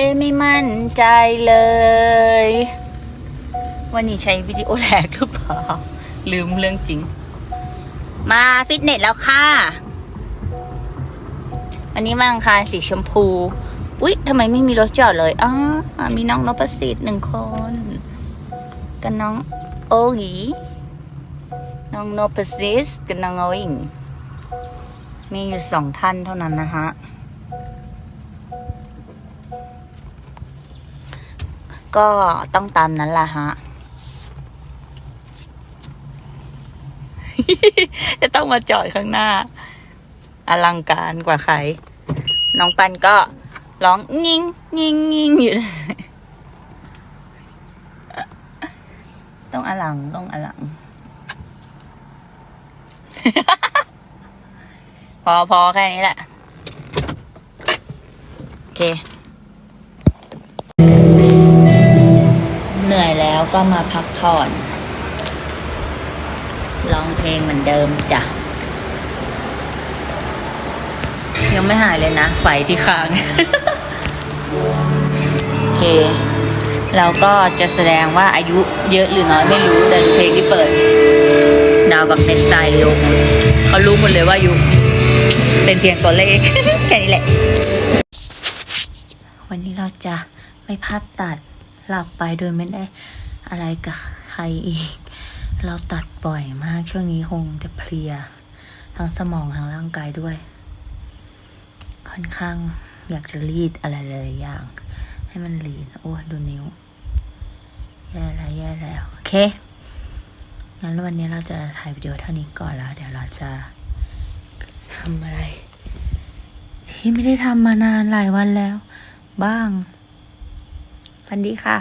เอไม่มั่นใจเลย วันนี้ใช้วิดีโอแลกหรือเปล่า ลืมเรื่องจริง มาฟิตเนสแล้วค่ะ อันนี้มาอังคารสีชมพู อุ๊ยทำไมไม่มีรถจอดเลยอ๋อมีน้องนพสิทธิ์หนึ่งคน กับน้องโอหลีน้องนพสิทธิ์กับน้องโออิงมีอยู่สองท่านเท่านั้นนะฮะ ก็ต้องตามนั้นล่ะฮะ จะต้องมาจอดข้างหน้า อลังการกว่าใคร น้องปันก็ร้องงิงงิงงิงอยู่ ต้องอลังต้องอลัง พอพอแค่นี้แหละ โอเค ก็มาพักผ่อนร้องเพลงเหมือนเดิมจ้ะ ยังไม่หายเลยนะ ไฟที่ค้างโอเค เราก็จะแสดงว่าอายุเยอะหรือน้อยไม่รู้แต่เพลงที่เปิด ดาวกับเม็ดทรายเร็วเขารู้หมดเลยว่าอายุ เป็นเพียงตัวเลข แค่นี้แหละ วันนี้เราจะไม่พลาดตัดหลับไปโดยไม่ได้ อะไรกับใครอีก เราตัดบ่อยมากช่วงนี้คงจะเพลีย ทั้งสมองทั้งร่างกายด้วย ค่อนข้างอยากจะรีดอะไรหลายอย่าง ให้มันลีนโอ้ดูนิ้วแย่แล้วแย่แล้วโอเคงั้นวันนี้เราจะถ่ายวิดีโอเท่านี้ก่อนแล้ว เดี๋ยวเราจะทำอะไร ที่ไม่ได้ทำมานานหลายวันแล้ว บ้างฟันดีค่ะ